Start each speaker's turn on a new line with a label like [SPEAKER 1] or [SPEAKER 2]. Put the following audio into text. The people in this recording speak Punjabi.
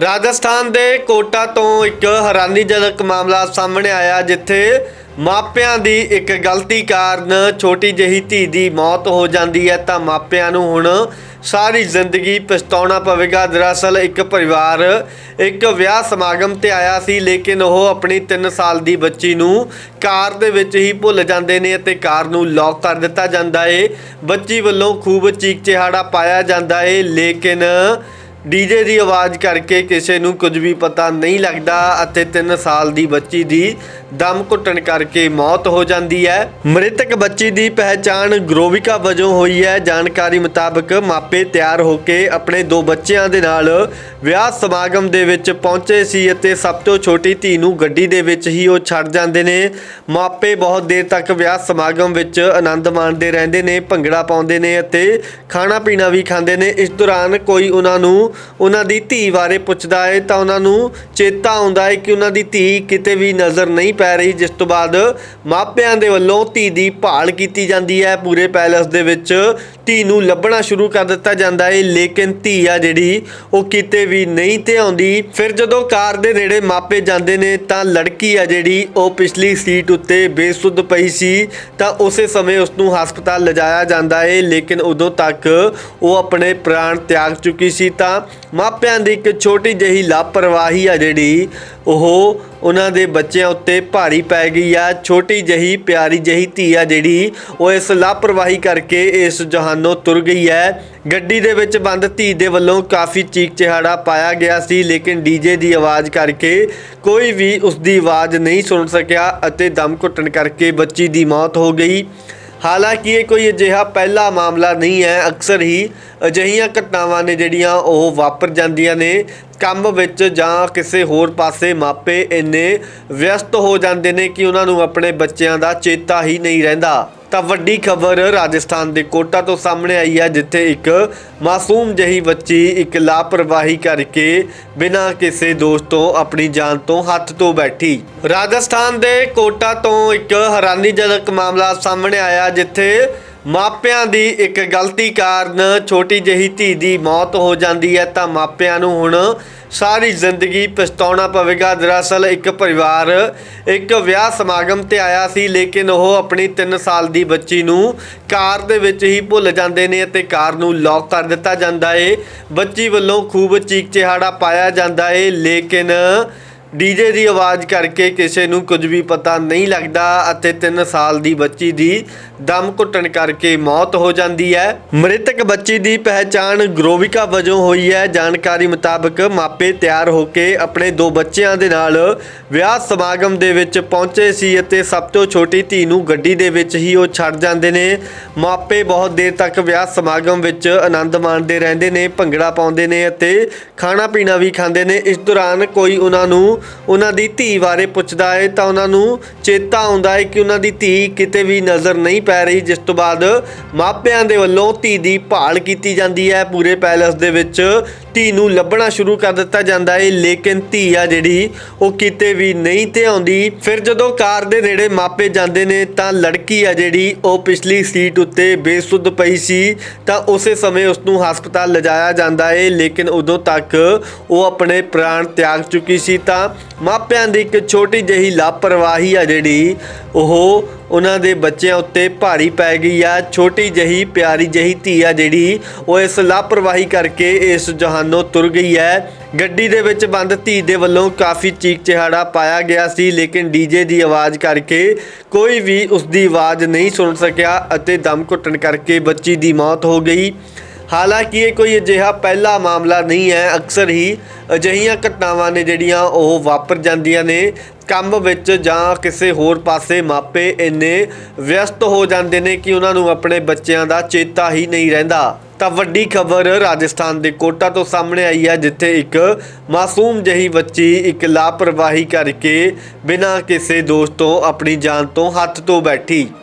[SPEAKER 1] ਰਾਜਸਥਾਨ ਦੇ ਕੋਟਾ ਤੋਂ ਇੱਕ ਹੈਰਾਨੀਜਨਕ ਮਾਮਲਾ ਸਾਹਮਣੇ ਆਇਆ, ਜਿੱਥੇ ਮਾਪਿਆਂ ਦੀ ਇੱਕ ਗਲਤੀ ਕਾਰਨ ਛੋਟੀ ਜਿਹੀ ਧੀ ਦੀ ਮੌਤ ਹੋ ਜਾਂਦੀ ਹੈ। ਤਾਂ ਮਾਪਿਆਂ ਨੂੰ ਹੁਣ ਸਾਰੀ ਜ਼ਿੰਦਗੀ ਪਛਤਾਉਣਾ ਪਵੇਗਾ। ਦਰਅਸਲ ਇੱਕ ਪਰਿਵਾਰ ਇੱਕ ਵਿਆਹ ਸਮਾਗਮ ਤੇ ਆਇਆ ਸੀ, ਲੇਕਿਨ ਉਹ ਆਪਣੀ 3 ਸਾਲ ਦੀ ਬੱਚੀ ਨੂੰ ਕਾਰ ਦੇ ਵਿੱਚ ਹੀ ਭੁੱਲ ਜਾਂਦੇ ਨੇ ਅਤੇ ਕਾਰ ਨੂੰ ਲੌਕ ਕਰ ਦਿੱਤਾ ਜਾਂਦਾ ਏ। ਬੱਚੀ ਵੱਲੋਂ ਖੂਬ ਚੀਕ ਚਿਹਾੜਾ ਪਾਇਆ ਜਾਂਦਾ ਏ, ਲੇਕਿਨ ਡੀਜੇ ਦੀ ਆਵਾਜ਼ ਕਰਕੇ ਕਿਸੇ ਨੂੰ ਕੁਝ ਵੀ ਪਤਾ ਨਹੀਂ ਲੱਗਦਾ ਅਤੇ 3 ਸਾਲ ਦੀ ਬੱਚੀ ਦੀ ਦਮ ਘੁੱਟਣ ਕਰਕੇ ਮੌਤ ਹੋ ਜਾਂਦੀ ਹੈ। ਮ੍ਰਿਤਕ ਬੱਚੀ ਦੀ ਪਹਿਚਾਣ ਗ੍ਰੋਵਿਕਾ ਵਜੋਂ ਹੋਈ ਹੈ। ਜਾਣਕਾਰੀ ਮੁਤਾਬਕ ਮਾਪੇ ਤਿਆਰ ਹੋ ਕੇ ਆਪਣੇ ਦੋ ਬੱਚਿਆਂ ਦੇ ਨਾਲ ਵਿਆਹ ਸਮਾਗਮ ਦੇ ਵਿੱਚ ਪਹੁੰਚੇ ਸੀ ਅਤੇ ਸਭ ਤੋਂ ਛੋਟੀ ਧੀ ਨੂੰ ਗੱਡੀ ਦੇ ਵਿੱਚ ਹੀ ਉਹ ਛੱਡ ਜਾਂਦੇ ਨੇ। ਮਾਪੇ ਬਹੁਤ ਦੇਰ ਤੱਕ ਵਿਆਹ ਸਮਾਗਮ ਵਿੱਚ ਆਨੰਦ ਮਾਣਦੇ ਰਹਿੰਦੇ ਨੇ, ਭੰਗੜਾ ਪਾਉਂਦੇ ਨੇ ਅਤੇ ਖਾਣਾ ਪੀਣਾ ਵੀ ਖਾਂਦੇ ਨੇ। ਇਸ ਦੌਰਾਨ ਕੋਈ ਉਹਨਾਂ ਨੂੰ ਉਹਨਾਂ ਦੀ ਧੀ ਬਾਰੇ ਪੁੱਛਦਾ ਹੈ ਤਾਂ ਉਹਨਾਂ ਨੂੰ ਚੇਤਾ ਆਉਂਦਾ ਹੈ ਕਿ ਉਹਨਾਂ ਦੀ ਧੀ ਕਿਤੇ ਵੀ ਨਜ਼ਰ ਨਹੀਂ ਪੈ ਰਹੀ, ਜਿਸ ਤੋਂ ਬਾਅਦ ਮਾਪਿਆਂ ਦੇ ਵੱਲੋਂ ਧੀ ਦੀ ਭਾਲ ਕੀਤੀ ਜਾਂਦੀ ਹੈ। ਪੂਰੇ ਪੈਲਸ ਦੇ ਵਿੱਚ ਧੀ ਨੂੰ ਲੱਭਣਾ ਸ਼ੁਰੂ ਕਰ ਦਿੱਤਾ ਜਾਂਦਾ ਹੈ, ਲੇਕਿਨ ਧੀ ਆ ਜਿਹੜੀ, ਉਹ ਕਿਤੇ ਵੀ ਨਹੀਂ ਤੇ ਆਉਂਦੀ। ਫਿਰ ਜਦੋਂ ਕਾਰ ਦੇ ਨੇੜੇ ਮਾਪੇ ਜਾਂਦੇ ਨੇ, ਤਾਂ ਲੜਕੀ ਆ ਜਿਹੜੀ, ਉਹ ਪਿਛਲੀ ਸੀਟ ਉੱਤੇ ਬੇਸੁੱਧ ਪਈ ਸੀ। ਤਾਂ ਉਸੇ ਸਮੇਂ ਉਸ ਨੂੰ ਹਸਪਤਾਲ ਲਿਜਾਇਆ ਜਾਂਦਾ ਹੈ, ਲੇਕਿਨ ਉਦੋਂ ਤੱਕ ਉਹ ਆਪਣੇ ਪ੍ਰਾਣ ਤਿਆਗ ਚੁੱਕੀ ਸੀ। ਤਾਂ ਮਾਪਿਆਂ ਦੀ ਇੱਕ ਛੋਟੀ ਜਿਹੀ ਲਾਪਰਵਾਹੀ ਆ ਜਿਹੜੀ, ਉਹ ਉਹਨਾਂ ਦੇ ਬੱਚਿਆਂ ਉੱਤੇ ਭਾਰੀ ਪੈ ਗਈ ਆ। ਛੋਟੀ ਜਿਹੀ, ਪਿਆਰੀ ਜਿਹੀ ਧੀ ਆ ਜਿਹੜੀ, ਉਹ ਇਸ ਲਾਪਰਵਾਹੀ ਕਰਕੇ ਇਸ ਜਹਾਨੋਂ ਤੁਰ ਗਈ ਹੈ। ਗੱਡੀ ਦੇ ਵਿੱਚ ਬੰਦ ਧੀ ਦੇ ਵੱਲੋਂ ਕਾਫੀ ਚੀਕ ਚਿਹਾੜਾ ਪਾਇਆ ਗਿਆ ਸੀ, ਲੇਕਿਨ ਡੀਜੇ ਦੀ ਆਵਾਜ਼ ਕਰਕੇ ਕੋਈ ਵੀ ਉਸ ਦੀ ਆਵਾਜ਼ ਨਹੀਂ ਸੁਣ ਸਕਿਆ ਅਤੇ ਦਮ ਘੁੱਟਣ ਕਰਕੇ ਬੱਚੀ ਦੀ ਮੌਤ ਹੋ ਗਈ। ਹਾਲਾਂਕਿ ਇਹ ਕੋਈ ਅਜਿਹਾ ਪਹਿਲਾ ਮਾਮਲਾ ਨਹੀਂ ਹੈ। ਅਕਸਰ ਹੀ ਅਜਿਹੀਆਂ ਘਟਨਾਵਾਂ ਨੇ ਜਿਹੜੀਆਂ ਉਹ ਵਾਪਰ ਜਾਂਦੀਆਂ ਨੇ। ਕੰਮ ਵਿੱਚ ਜਾਂ ਕਿਸੇ ਹੋਰ ਪਾਸੇ ਮਾਪੇ ਇੰਨੇ ਵਿਅਸਤ ਹੋ ਜਾਂਦੇ ਨੇ ਕਿ ਉਹਨਾਂ ਨੂੰ ਆਪਣੇ ਬੱਚਿਆਂ ਦਾ ਚੇਤਾ ਹੀ ਨਹੀਂ ਰਹਿੰਦਾ। ਤਾਂ ਵੱਡੀ ਖਬਰ ਰਾਜਸਥਾਨ ਦੇ ਕੋਟਾ ਤੋਂ ਸਾਹਮਣੇ ਆਈ ਹੈ, ਜਿੱਥੇ ਇੱਕ ਮਾਸੂਮ ਜਹੀ ਬੱਚੀ ਇੱਕ ਲਾਪਰਵਾਹੀ ਕਰਕੇ ਬਿਨਾਂ ਕਿਸੇ ਦੋਸਤ ਤੋਂ ਆਪਣੀ ਜਾਨ ਤੋਂ ਹੱਥ ਤੋਂ ਬੈਠੀ। ਰਾਜਸਥਾਨ ਦੇ ਕੋਟਾ ਤੋਂ ਇੱਕ ਹੈਰਾਨੀਜਨਕ ਮਾਮਲਾ ਸਾਹਮਣੇ ਆਇਆ, ਜਿੱਥੇ ਮਾਪਿਆਂ ਦੀ ਇੱਕ ਗਲਤੀ ਕਾਰਨ ਛੋਟੀ ਜਿਹੀ ਧੀ ਦੀ ਮੌਤ ਹੋ ਜਾਂਦੀ ਹੈ, ਤਾਂ ਮਾਪਿਆਂ ਨੂੰ ਹੁਣ ਸਾਰੀ ਜ਼ਿੰਦਗੀ ਪਛਤਾਉਣਾ ਪਵੇਗਾ। ਦਰਅਸਲ ਇੱਕ ਪਰਿਵਾਰ, ਇੱਕ ਵਿਆਹ ਸਮਾਗਮ ਤੇ ਆਇਆ ਸੀ, ਲੇਕਿਨ ਉਹ ਆਪਣੀ 3 ਸਾਲ ਦੀ ਬੱਚੀ ਨੂੰ ਕਾਰ ਦੇ ਵਿੱਚ ਹੀ ਭੁੱਲ ਜਾਂਦੇ ਨੇ ਅਤੇ ਕਾਰ ਨੂੰ ਲੌਕ ਕਰ ਦਿੱਤਾ ਜਾਂਦਾ ਏ। ਬੱਚੀ ਵੱਲੋਂ ਖੂਬ ਚੀਕ ਚਿਹਾੜਾ ਪਾਇਆ ਜਾਂਦਾ ਏ, ਲੇਕਿਨ ਡੀਜੇ ਦੀ ਆਵਾਜ਼ ਕਰਕੇ ਕਿਸੇ ਨੂੰ ਕੁਝ ਵੀ ਪਤਾ ਨਹੀਂ ਲੱਗਦਾ ਅਤੇ 3 ਸਾਲ ਦੀ ਬੱਚੀ ਦੀ ਦਮ ਘੁੱਟਣ ਕਰਕੇ ਮੌਤ ਹੋ ਜਾਂਦੀ ਹੈ। ਮ੍ਰਿਤਕ ਬੱਚੀ ਦੀ ਪਹਿਚਾਣ ਗ੍ਰੋਵਿਕਾ ਵਜੋਂ ਹੋਈ ਹੈ। ਜਾਣਕਾਰੀ ਮੁਤਾਬਕ ਮਾਪੇ ਤਿਆਰ ਹੋ ਕੇ ਆਪਣੇ ਦੋ ਬੱਚਿਆਂ ਦੇ ਨਾਲ ਵਿਆਹ ਸਮਾਗਮ ਦੇ ਵਿੱਚ ਪਹੁੰਚੇ ਸੀ ਅਤੇ ਸਭ ਤੋਂ ਛੋਟੀ ਧੀ ਨੂੰ ਗੱਡੀ ਦੇ ਵਿੱਚ ਹੀ ਉਹ ਛੱਡ ਜਾਂਦੇ ਨੇ। ਮਾਪੇ ਬਹੁਤ ਦੇਰ ਤੱਕ ਵਿਆਹ ਸਮਾਗਮ ਵਿੱਚ ਆਨੰਦ ਮਾਣਦੇ ਰਹਿੰਦੇ ਨੇ, ਭੰਗੜਾ ਪਾਉਂਦੇ ਨੇ ਅਤੇ ਖਾਣਾ ਪੀਣਾ ਵੀ ਖਾਂਦੇ ਨੇ। ਇਸ ਦੌਰਾਨ ਕੋਈ ਉਹਨਾਂ ਨੂੰ ਉਹਨਾਂ ਦੀ ਧੀ ਬਾਰੇ ਪੁੱਛਦਾ ਹੈ ਤਾਂ ਉਹਨਾਂ ਨੂੰ ਚੇਤਾ ਆਉਂਦਾ ਹੈ ਕਿ ਉਹਨਾਂ ਦੀ ਧੀ ਕਿਤੇ ਵੀ ਨਜ਼ਰ ਨਹੀਂ ਪੈ ਰਹੀ, ਜਿਸ ਤੋਂ ਬਾਅਦ ਮਾਪਿਆਂ ਦੇ ਵੱਲੋਂ ਧੀ ਦੀ ਭਾਲ ਕੀਤੀ ਜਾਂਦੀ ਹੈ। ਪੂਰੇ ਪੈਲਸ ਦੇ ਵਿੱਚ ਧੀ ਨੂੰ ਲੱਭਣਾ ਸ਼ੁਰੂ ਕਰ ਦਿੱਤਾ ਜਾਂਦਾ ਏ, ਲੇਕਿਨ ਧੀ ਆ ਜਿਹੜੀ ਉਹ ਕਿਤੇ ਵੀ ਨਹੀਂ ਤੇ ਆਉਂਦੀ। ਫਿਰ ਜਦੋਂ ਕਾਰ ਦੇ ਨੇੜੇ ਮਾਪੇ ਜਾਂਦੇ ਨੇ, ਤਾਂ ਲੜਕੀ ਆ ਜਿਹੜੀ, ਉਹ ਪਿਛਲੀ ਸੀਟ ਉੱਤੇ ਬੇਸੁੱਧ ਪਈ ਸੀ, ਤਾਂ ਉਸੇ ਸਮੇਂ ਉਸ ਨੂੰ ਹਸਪਤਾਲ ਲਿਜਾਇਆ ਜਾਂਦਾ ਏ, ਲੇਕਿਨ ਉਦੋਂ ਤੱਕ ਉਹ ਆਪਣੇ ਪ੍ਰਾਣ ਤਿਆਗ ਚੁੱਕੀ ਸੀ। ਤਾਂ ਮਾਪਿਆਂ ਦੀ ਇੱਕ ਛੋਟੀ ਜਿਹੀ ਲਾਪਰਵਾਹੀ ਆ ਜਿਹੜੀ, ਉਹ ਉਹਨਾਂ ਦੇ ਬੱਚਿਆਂ ਉੱਤੇ ਭਾਰੀ ਪੈ ਗਈ ਆ। ਛੋਟੀ ਜਿਹੀ, ਪਿਆਰੀ ਜਿਹੀ ਧੀ ਆ ਜਿਹੜੀ, ਉਹ ਇਸ ਲਾਪਰਵਾਹੀ ਕਰਕੇ ਇਸ ਜਹਾਨੋਂ ਤੁਰ ਗਈ ਹੈ। ਗੱਡੀ ਦੇ ਵਿੱਚ ਬੰਦ ਧੀ ਦੇ ਵੱਲੋਂ ਕਾਫੀ ਚੀਕ ਚਿਹਾੜਾ ਪਾਇਆ ਗਿਆ ਸੀ, ਲੇਕਿਨ ਡੀਜੇ ਦੀ ਆਵਾਜ਼ ਕਰਕੇ ਕੋਈ ਵੀ ਉਸ ਦੀ ਆਵਾਜ਼ ਨਹੀਂ ਸੁਣ ਸਕਿਆ ਅਤੇ ਦਮ ਘੁੱਟਣ ਕਰਕੇ ਬੱਚੀ ਦੀ ਮੌਤ ਹੋ ਗਈ। ਹਾਲਾਂਕਿ ਇਹ ਕੋਈ ਅਜਿਹਾ ਪਹਿਲਾ ਮਾਮਲਾ ਨਹੀਂ ਹੈ। ਅਕਸਰ ਹੀ ਅਜਿਹੀਆਂ ਘਟਨਾਵਾਂ ਨੇ ਜਿਹੜੀਆਂ ਉਹ ਵਾਪਰ ਜਾਂਦੀਆਂ ਨੇ। ਕੰਮ ਵਿੱਚ ਜਾਂ ਕਿਸੇ ਹੋਰ ਪਾਸੇ ਮਾਪੇ ਇੰਨੇ ਵਿਅਸਤ ਹੋ ਜਾਂਦੇ ਨੇ ਕਿ ਉਹਨਾਂ ਨੂੰ ਆਪਣੇ ਬੱਚਿਆਂ ਦਾ ਚੇਤਾ ਹੀ ਨਹੀਂ ਰਹਿੰਦਾ। ਤਾਂ ਵੱਡੀ ਖਬਰ ਰਾਜਸਥਾਨ ਦੇ ਕੋਟਾ ਤੋਂ ਸਾਹਮਣੇ ਆਈ ਹੈ, ਜਿੱਥੇ ਇੱਕ ਮਾਸੂਮ ਜਹੀ ਬੱਚੀ ਇੱਕ ਲਾਪਰਵਾਹੀ ਕਰਕੇ ਬਿਨਾਂ ਕਿਸੇ ਦੋਸਤ ਤੋਂ ਆਪਣੀ ਜਾਨ ਤੋਂ ਹੱਥ ਤੋਂ ਬੈਠੀ।